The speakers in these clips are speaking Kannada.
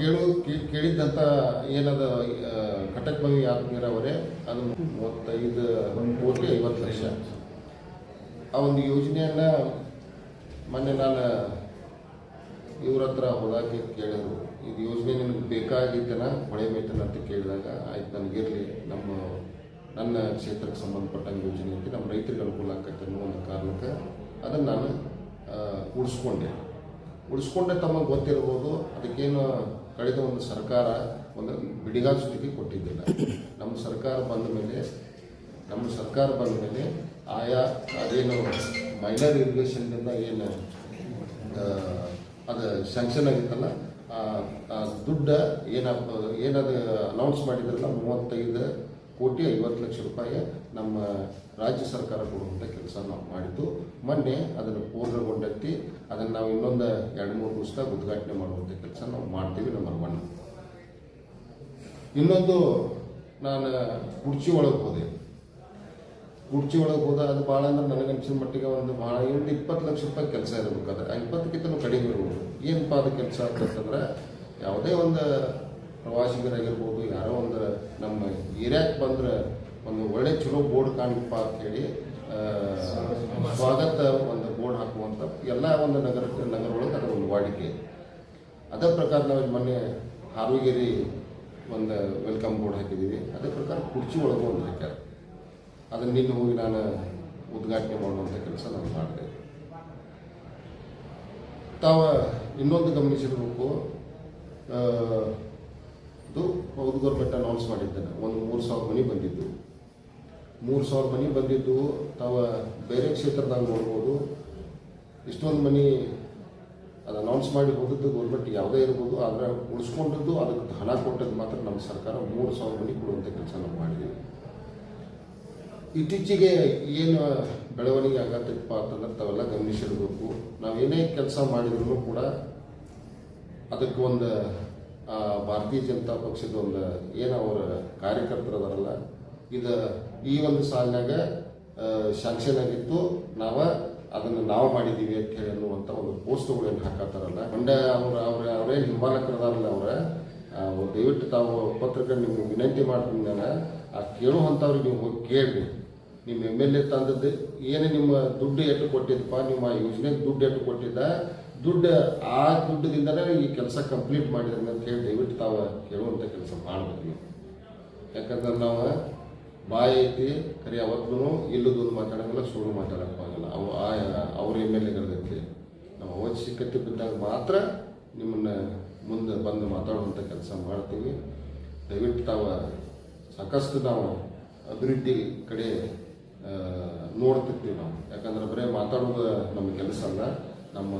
ಕೇಳು ಕೇಳಿದ್ದಂಥ ಏನದ ಬಗ್ಗೆ ಯಾರು ನೀರಾವರಿ ಅದು ಮೂವತ್ತೈದು ಕೋಟಿ ಐವತ್ತು ಲಕ್ಷ. ಆ ಒಂದು ಯೋಜನೆಯನ್ನ ಮೊನ್ನೆ ನಾನು ಇವ್ರ ಹತ್ರ ಹೋದಾಗ ಕೇಳಿದ್ರು. ಇದು ಯೋಜನೆ ನಿಮಗೆ ಬೇಕಾಗಿತ್ತನ ಹೊಳೆ ಮೇತನ ಅಂತ ಕೇಳಿದಾಗ, ಆಯ್ತು ನನಗಿರಲಿ ನಮ್ಮ, ನನ್ನ ಕ್ಷೇತ್ರಕ್ಕೆ ಸಂಬಂಧಪಟ್ಟಂಗೆ ಯೋಜನೆ ಐತಿ, ನಮ್ಮ ರೈತರಿಗೆ ಅನುಕೂಲ ಆಕೈತೆ ಅನ್ನೋ ಒಂದು ಕಾರಣಕ್ಕೆ ಅದನ್ನು ನಾನು ಉಳಿಸ್ಕೊಂಡೆ ಉಳಿಸ್ಕೊಂಡೆ ತಮಗೆ ಗೊತ್ತಿರ್ಬೋದು. ಅದಕ್ಕೇನು ಕಳೆದ ಒಂದು ಸರ್ಕಾರ ಒಂದು ಬಿಡಿಗಾಲ ಸ್ಥಿತಿ ಕೊಟ್ಟಿದ್ದಿಲ್ಲ. ನಮ್ಮ ಸರ್ಕಾರ ಬಂದ ಮೇಲೆ, ನಮ್ಮ ಸರ್ಕಾರ ಬಂದ ಮೇಲೆ ಆಯಾ ಅದೇನು ಮೈನರ್ ಇರಿಗೇಷನ್ನಿಂದ ಏನು ಅದು ಸ್ಯಾಂಕ್ಷನ್ ಆಗಿತ್ತಲ್ಲ ದುಡ್ಡು ಏನ ಏನದು ಅನೌನ್ಸ್ ಮಾಡಿದ್ರಲ್ಲ, ಮೂವತ್ತೈದು ಕೋಟಿ ಐವತ್ತು ಲಕ್ಷ ರೂಪಾಯಿ ನಮ್ಮ ರಾಜ್ಯ ಸರ್ಕಾರ ಕೊಡುವಂಥ ಕೆಲಸ ನಾವು ಮಾಡಿದ್ದು. ಮೊನ್ನೆ ಅದನ್ನು ಪೂರ್ಣಗೊಂಡೈತಿ ಅದನ್ನು ನಾವು ಇನ್ನೊಂದು ಎರಡು ಮೂರು ದಿವಸದಾಗ ಉದ್ಘಾಟನೆ ಮಾಡುವಂಥ ಕೆಲಸ ನಾವು ಮಾಡ್ತೀವಿ ನಂಬರ್ ಒನ್ ಇನ್ನೊಂದು ನಾನು ಕುರ್ಚಿ ಒಳಗೆ ಹೋದೆ. ಕುರ್ಚಿ ಒಳಗೆ ಹೋದ ಅದು ಭಾಳ ಅಂದ್ರೆ ನನಗೆ ಅನ್ಸಿದ ಮಟ್ಟಿಗೆ ಒಂದು ಭಾಳ ಒಂದು ಇಪ್ಪತ್ತು ಲಕ್ಷ ರೂಪಾಯಿ ಕೆಲಸ ಇರಬೇಕಾದ್ರೆ ಆ ಇಪ್ಪತ್ತಕ್ಕಿಂತ ಕಡಿಮೆ ಇರ್ಬೋದು. ಏನಪ್ಪ ಅದು ಕೆಲಸ ಅಂತಂದ್ರೆ ಯಾವುದೇ ಒಂದು ಪ್ರವಾಸಿಗರಾಗಿರ್ಬೋದು, ಯಾರೋ ಒಂದು ನಮ್ಮ ಏರಿಯಾಕ್ಕೆ ಬಂದ್ರೆ ಒಂದು ಒಳ್ಳೆ ಚಲೋ ಬೋರ್ಡ್ ಕಾಣಪ್ಪ ಅಂತ ಹೇಳಿ ಸ್ವಾಗತ ಒಂದು ಬೋರ್ಡ್ ಹಾಕುವಂಥ ಎಲ್ಲ ಒಂದು ನಗರ ನಗರಗಳಿಗೆ ಅದರ ಒಂದು ವಾಡಿಕೆ. ಅದೇ ಪ್ರಕಾರ ನಾವು ಮೊನ್ನೆ ಹಾರುಗೇರಿ ಒಂದು ವೆಲ್ಕಮ್ ಬೋರ್ಡ್ ಹಾಕಿದ್ದೀವಿ. ಅದೇ ಪ್ರಕಾರ ಕುರ್ಚಿ ಒಳಗೂ ಒಂದು ಹಾಕ್ಯಾರ. ಅದನ್ನು ನಿನ್ನೆ ಹೋಗಿ ನಾನು ಉದ್ಘಾಟನೆ ಮಾಡುವಂಥ ಕೆಲಸ ನಾನು ಮಾಡಿದೆ ತಾವು ಇನ್ನೊಂದು ಗಮನಿಸಿರಬೇಕು ಆ, ಇದು ಬೆಟ್ಟ ಅನೌನ್ಸ್ ಮಾಡಿದ್ದೇನೆ. ಒಂದು ಮೂರು ಸಾವಿರ ಮನೆ ಬಂದಿದ್ದು. ಮೂರು ಸಾವಿರ ಮನೆ ಬಂದಿದ್ದು ತಾವು ಬೇರೆ ಕ್ಷೇತ್ರದಾಗ ನೋಡ್ಬೋದು. ಇಷ್ಟೊಂದು ಮನೆ ಅದು ಅನೌನ್ಸ್ ಮಾಡಿ ಹೋದದ್ದು ಗೌರ್ಮೆಂಟ್ ಯಾವುದೇ ಇರ್ಬೋದು ಆದರೆ ಉಳಿಸ್ಕೊಂಡದ್ದು ಅದಕ್ಕೆ ಹಣ ಕೊಟ್ಟದ್ದು ಮಾತ್ರ ನಮ್ಮ ಸರ್ಕಾರ. ಮೂರು ಸಾವಿರ ಮನೆ ಕೊಡುವಂಥ ಕೆಲಸ ನಾವು ಮಾಡಿದ್ದೀವಿ. ಇತ್ತೀಚೆಗೆ ಏನು ಬೆಳವಣಿಗೆ ಆಗತ್ತಪ್ಪ ಅಂತಂದ್ರೆ ತಾವೆಲ್ಲ ಗಮನಿಸಿರ್ಬೇಕು. ನಾವೇನೇ ಕೆಲಸ ಮಾಡಿದ್ರು ಕೂಡ ಅದಕ್ಕೆ ಒಂದು ಭಾರತೀಯ ಜನತಾ ಪಕ್ಷದ ಒಂದು, ಏನು ಅವರ ಕಾರ್ಯಕರ್ತರು ಅದಾರಲ್ಲ ಇದು, ಈ ಒಂದು ಸಾಲಿನಾಗ ಶಾಂಕ್ಷನ್ ಆಗಿತ್ತು ನಾವು ಅದನ್ನು ನಾವು ಮಾಡಿದ್ದೀವಿ ಅಂತ ಹೇಳಿ ಅನ್ನುವಂಥ ಒಂದು ಪೋಸ್ಟ್ಗಳೇನು ಹಾಕತ್ತಾರಲ್ಲ. ಮಂಡ್ಯ ಅವ್ರ ಅವ್ರ ಅವರೇನು ಹಿಂಬಾಲಕರದಾರಲ್ಲ ಅವರ. ದಯವಿಟ್ಟು ತಾವು ಪತ್ರಕ ನಿಮ್ಗೆ ವಿನಂತಿ ಮಾಡ್ತೀನಿ ನಾನು. ಆ ಕೇಳುವಂಥವ್ರಿಗೆ ನೀವು ಹೋಗಿ ಕೇಳ್ರಿ. ನಿಮ್ಮ ಎಂ ಎಲ್ ಎ ತಂದದ್ದು ಏನು ನಿಮ್ಮ ದುಡ್ಡು ಎಷ್ಟು ಕೊಟ್ಟಿದ್ದಪ್ಪ, ನಿಮ್ಮ ಯೋಜನೆಗೆ ದುಡ್ಡು ಎಷ್ಟು ಕೊಟ್ಟಿದ್ದ ದುಡ್ಡು ಆ ದುಡ್ಡದಿಂದನೇ ಈ ಕೆಲಸ ಕಂಪ್ಲೀಟ್ ಮಾಡಿದ್ರಿ ಅಂತ ಹೇಳಿ ದಯವಿಟ್ಟು ತಾವು ಕೇಳುವಂಥ ಕೆಲಸ ಮಾಡಬೇಕು ಯಾಕಂದ್ರೆ ನಾವು ಬಾಯಿ ಐತಿ, ಕರೆ ಅವತ್ತೂ ಇಲ್ಲದೊಂದು ಮಾತಾಡಂಗಿಲ್ಲ, ಸುಳ್ಳು ಮಾತಾಡೋಕ್ಕಾಗಲ್ಲ ಅವು ಆ, ಅವ್ರ ಎಂ ಎಲ್ ನಾವು ಅವಶ್ಯಕತೆ ಬಿದ್ದಾಗ ಮಾತ್ರ ನಿಮ್ಮನ್ನು ಮುಂದೆ ಬಂದು ಮಾತಾಡುವಂಥ ಕೆಲಸ ಮಾಡ್ತೀವಿ. ದಯವಿಟ್ಟು ತಾವು ಸಾಕಷ್ಟು ನಾವು ಅಭಿವೃದ್ಧಿ ಕಡೆ ನೋಡ್ತಿರ್ತೀವಿ ನಾವು. ಯಾಕಂದ್ರೆ ಬರೀ ಮಾತಾಡೋದು ನಮ್ಮ ಕೆಲಸ ಅಲ್ಲ ನಮ್ಮ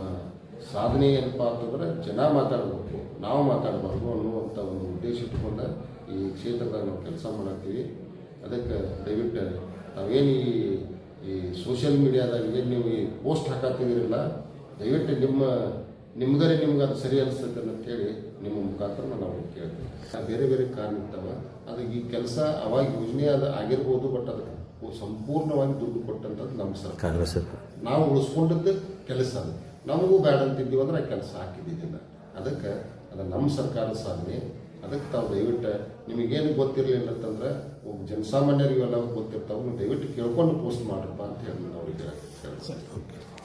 ಸಾಧನೆ ಏನಪ್ಪ ಅಂತಂದ್ರೆ ಜನ ಮಾತಾಡಬೇಕು ನಾವು ಮಾತಾಡಬಾರ್ದು ಅನ್ನುವಂಥ ಒಂದು ಉದ್ದೇಶ ಇಟ್ಕೊಂಡು ಈ ಕ್ಷೇತ್ರದಾಗ ನಾವು ಕೆಲಸ ಮಾಡತ್ತೀವಿ ಅದಕ್ಕೆ ದಯವಿಟ್ಟು ತಾವೇನು ಈ ಈ ಸೋಷಿಯಲ್ ಮೀಡಿಯಾದಾಗ ಏನು ನೀವು ಈ ಪೋಸ್ಟ್ ಹಾಕತ್ತಿದ್ದೀರಲ್ಲ ದಯವಿಟ್ಟು ನಿಮ್ಮ ನಿಮ್ಗರೆ ನಿಮ್ಗೆ ಅದು ಸರಿ ಅನಿಸ್ತದೆ ಅಂತೇಳಿ ನಿಮ್ಮ ಮುಖಾಂತರ ನಾವು ಕೇಳ್ತೀವಿ ಆ ಬೇರೆ ಬೇರೆ ಕಾರಣ ಇರ್ತಾವ ಅದು ಈ ಕೆಲಸ ಅವಾಗ ಯೋಜನೆ ಅದು ಆಗಿರ್ಬೋದು ಬಟ್ ಅದಕ್ಕೆ ಸಂಪೂರ್ಣವಾಗಿ ದುಡ್ಡು ಕೊಟ್ಟಂಥದ್ದು ನಮ್ಮ ಸರ್ಕಾರ. ನಾವು ಉಳಿಸ್ಕೊಂಡದ್ದು ಕೆಲಸ ಅದು. ನಮಗೂ ಬೇಡ ಅಂತಿದ್ದೀವಿ ಅಂದ್ರೆ ಆ ಕೆಲಸ ಹಾಕಿದ್ದಿದ್ದಿಲ್ಲ ಅದಕ್ಕೆ ಅದು ನಮ್ಮ ಸರ್ಕಾರದ ಸಾಧನೆ. ಅದಕ್ಕೆ ತಾವು ದಯವಿಟ್ಟು ನಿಮಗೇನು ಗೊತ್ತಿರಲಿಲ್ಲ ಅಂತಂದ್ರೆ, ಒಬ್ಬ ಜನಸಾಮಾನ್ಯರಿಗೆಲ್ಲ ಗೊತ್ತಿರ್ತಾವೆ. ನೀವು ದಯವಿಟ್ಟು ಕೇಳ್ಕೊಂಡು ಪೋಸ್ಟ್ ಮಾಡ್ರಪ್ಪ ಅಂತ ಹೇಳಿ ನಾವು ಸರ್ ಹೇಳ್ತೀವಿ